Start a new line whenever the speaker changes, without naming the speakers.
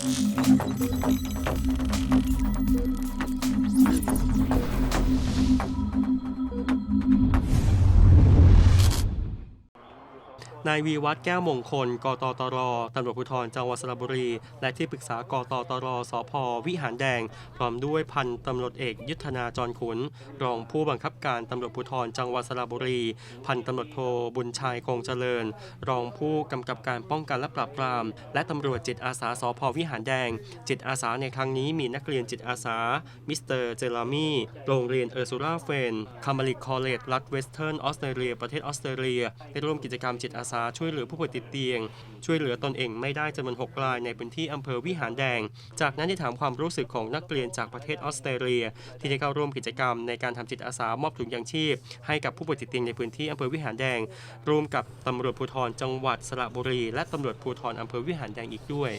Thank you. นายวีวัฒน์แก้วมงคล กตตรตำรวจภูธรจังหวัดสระบุรี และที่ปรึกษากตตรสพวิหารแดง พร้อมด้วยพันตำรวจเอกยุทธนาจรขุน รองผู้บังคับการตำรวจภูธรจังหวัดสระบุรี พันตำรวจโทบุญชัยคงเจริญ รองผู้กำกับการป้องกันและปราบปราม และตำรวจจิตอาสาสพวิหารแดง จิตอาสาในครั้งนี้มีนักเรียนจิตอาสา มิสเตอร์เจลามี่โรงเรียนเออร์ซูราเฟนคามาริกคอลเลจรัฐเวสเทิร์นออสเตรเลียประเทศออสเตรเลียได้ร่วมกิจกรรมจิตอาสาช่วยเหลือผู้ป่วยติดเตียง ช่วยเหลือตนเองไม่ได้จำนวน6รายในพื้นที่อำเภอวิหารแดง จากนั้นได้ถามความรู้สึกของนักเรียนจากประเทศออสเตรเลีย ที่ได้เข้าร่วมกิจกรรมในการทำจิตอาสามอบถุงยางชีพ ให้กับผู้ป่วยติดเตียงในพื้นที่อำเภอวิหารแดง ร่วมกับตำรวจภูธรจังหวัดสระบุรี และตำรวจภูธรอำเภอวิหารแดงอีกด้วย